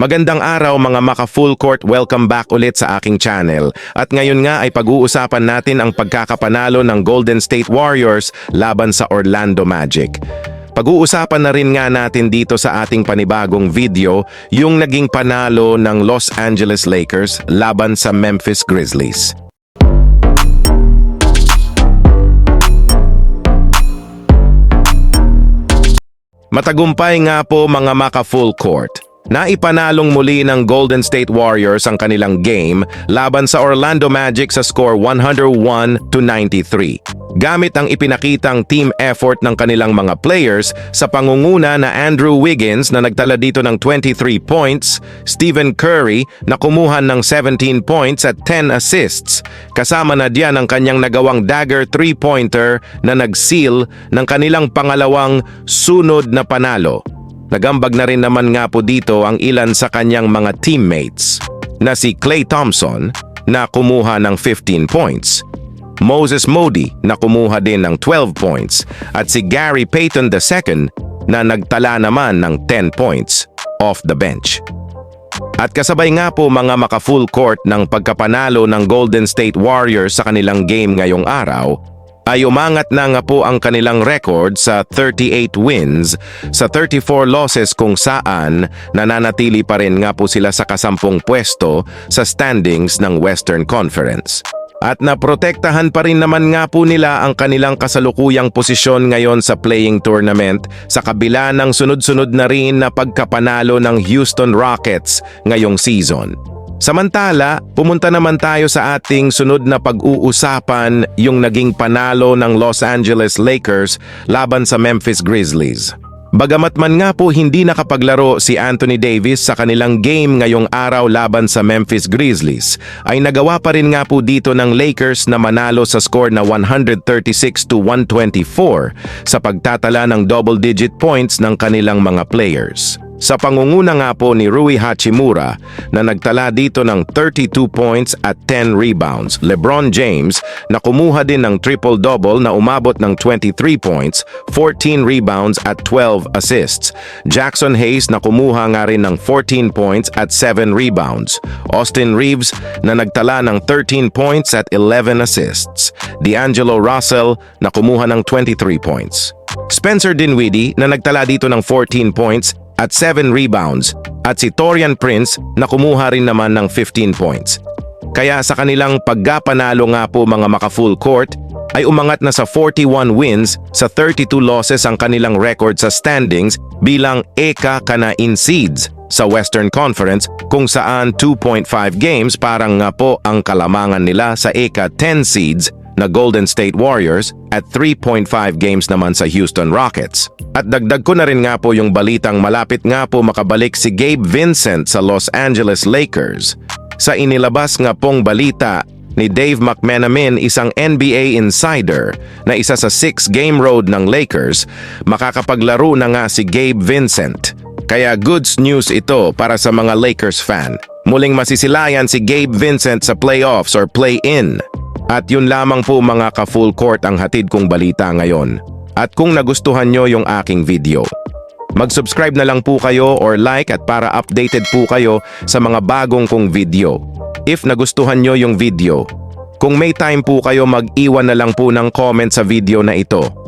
Magandang araw mga maka full court, welcome back ulit sa aking channel. At ngayon nga ay pag-uusapan natin ang pagkakapanalo ng Golden State Warriors laban sa Orlando Magic. Pag-uusapan na rin nga natin dito sa ating panibagong video yung naging panalo ng Los Angeles Lakers laban sa Memphis Grizzlies. Matagumpay nga po mga maka full court. Naipanalong muli ng Golden State Warriors ang kanilang game laban sa Orlando Magic sa score 101 to 93. Gamit ang ipinakitang team effort ng kanilang mga players sa pangunguna na Andrew Wiggins na nagtala dito ng 23 points, Stephen Curry na kumuha ng 17 points at 10 assists, kasama na diyan ang kanyang nagawang dagger three-pointer na nag-seal ng kanilang pangalawang sunod na panalo. Nagambag na rin naman nga po dito ang ilan sa kanyang mga teammates na si Clay Thompson na kumuha ng 15 points, Moses Modi na kumuha din ng 12 points at si Gary Payton II na nagtala naman ng 10 points off the bench. At kasabay nga po mga maka-full court ng pagkapanalo ng Golden State Warriors sa kanilang game ngayong araw, ay umangat na nga po ang kanilang record sa 38 wins sa 34 losses kung saan nananatili pa rin nga po sila sa kasampung pwesto sa standings ng Western Conference. At naprotektahan pa rin naman nga po nila ang kanilang kasalukuyang posisyon ngayon sa playing tournament sa kabila ng sunod-sunod na rin na pagkapanalo ng Houston Rockets ngayong season. Samantala, pumunta naman tayo sa ating sunod na pag-uusapan yung naging panalo ng Los Angeles Lakers laban sa Memphis Grizzlies. Bagamat man nga po hindi nakapaglaro si Anthony Davis sa kanilang game ngayong araw laban sa Memphis Grizzlies, ay nagawa pa rin nga po dito ng Lakers na manalo sa score na 136 to 124 sa pagtatala ng double-digit points ng kanilang mga players. Sa pangunguna nga po ni Rui Hachimura na nagtala dito ng 32 points at 10 rebounds, LeBron James na kumuha din ng triple-double na umabot ng 23 points, 14 rebounds at 12 assists. Jackson Hayes na kumuha nga rin ng 14 points at 7 rebounds. Austin Reeves na nagtala ng 13 points at 11 assists. D'Angelo Russell na kumuha ng 23 points. Spencer Dinwiddie na nagtala dito ng 14 points at 7 rebounds at si Torian Prince na kumuha rin naman ng 15 points. Kaya sa kanilang pagkapanalo nga po mga maka-full court ay umangat na sa 41 wins sa 32 losses ang kanilang record sa standings bilang eka kana in seeds sa Western Conference kung saan 2.5 games parang nga po ang kalamangan nila sa eka 10 seeds na Golden State Warriors at 3.5 games naman sa Houston Rockets. At dagdag ko na rin nga po yung balitang malapit nga po makabalik si Gabe Vincent sa Los Angeles Lakers. Sa inilabas nga pong balita ni Dave McMenamin, isang NBA insider na isa sa six-game road ng Lakers, makakapaglaro na nga si Gabe Vincent. Kaya goods news ito para sa mga Lakers fan. Muling masisilayan si Gabe Vincent sa playoffs or play-in. At yun lamang po mga ka-full court ang hatid kong balita ngayon. At kung nagustuhan nyo yung aking video, mag-subscribe na lang po kayo or like at para updated po kayo sa mga bagong kong video. If nagustuhan nyo yung video, kung may time po kayo mag-iwan na lang po ng comment sa video na ito